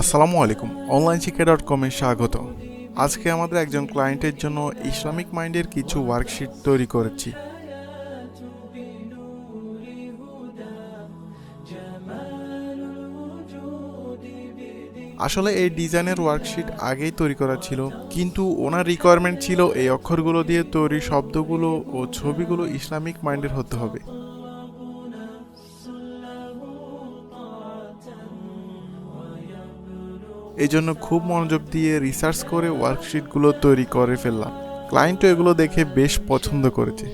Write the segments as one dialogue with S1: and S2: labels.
S1: আসসালামু আলাইকুম। অনলাইন শিক্ষা ডট কমে স্বাগত আজকে আমাদের একজন ক্লায়েন্টের জন্য ইসলামিক মাইন্ডের কিছু ওয়ার্কশিট তৈরি করেছি। আসলে এই ডিজাইনের ওয়ার্কশিট আগেই তৈরি করা ছিল, কিন্তু ওনার রিকোয়ারমেন্ট ছিল এই অক্ষরগুলো দিয়ে তৈরি শব্দগুলো ও ছবিগুলো ইসলামিক মাইন্ডের হতে হবে। এই জন্য খুব মনোযোগ দিয়ে রিসার্চ করে ওয়ার্কশিটগুলো তৈরি করে ফেললাম। ক্লায়েন্টও এগুলো দেখে বেশ পছন্দ করেছে।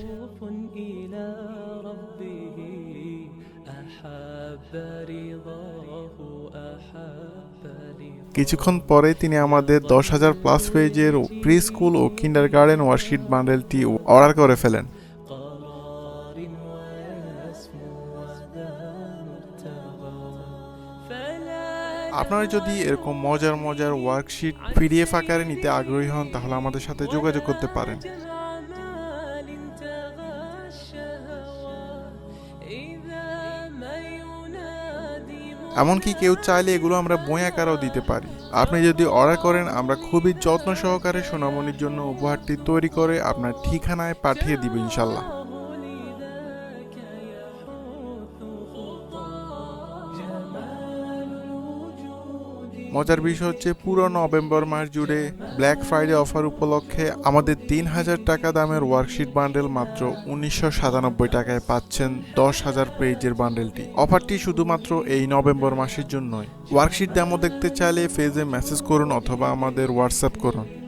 S1: কিছুক্ষণ পরে তিনি আমাদের দশ হাজার প্লাস পেজের প্রি স্কুল ও কিন্ডার গার্ডেন ওয়ার্কশিট বান্ডেলটি অর্ডার করে ফেলেন। আপনারা যদি এরকম মজার মজার ওয়ার্কশিট পিডিএফ আকারে নিতে আগ্রহী হন, তাহলে আমাদের সাথে যোগাযোগ করতে পারেন। এমনকি কেউ চাইলে এগুলো আমরা বই আকারেও দিতে পারি। আপনি যদি অর্ডার করেন, আমরা খুবই যত্ন সহকারে সোনামণির জন্য উপহারটি তৈরি করে আপনার ঠিকানায় পাঠিয়ে দিব ইনশাল্লাহ মজার বিষয় হচ্ছে পুরো নভেম্বর মাস জুড়ে ব্ল্যাক ফ্রাইডে অফার উপলক্ষে আমাদের তিন হাজার টাকা দামের ওয়ার্কশিট বান্ডেল মাত্র উনিশশো সাতানব্বই টাকায় পাচ্ছেন দশ হাজার পেজের বান্ডেলটি অফারটি শুধুমাত্র এই নভেম্বর মাসের জন্যই। ওয়ার্কশিট ডেমো দেখতে চাইলে ফেজে মেসেজ করুন অথবা আমাদের হোয়াটসঅ্যাপ করুন।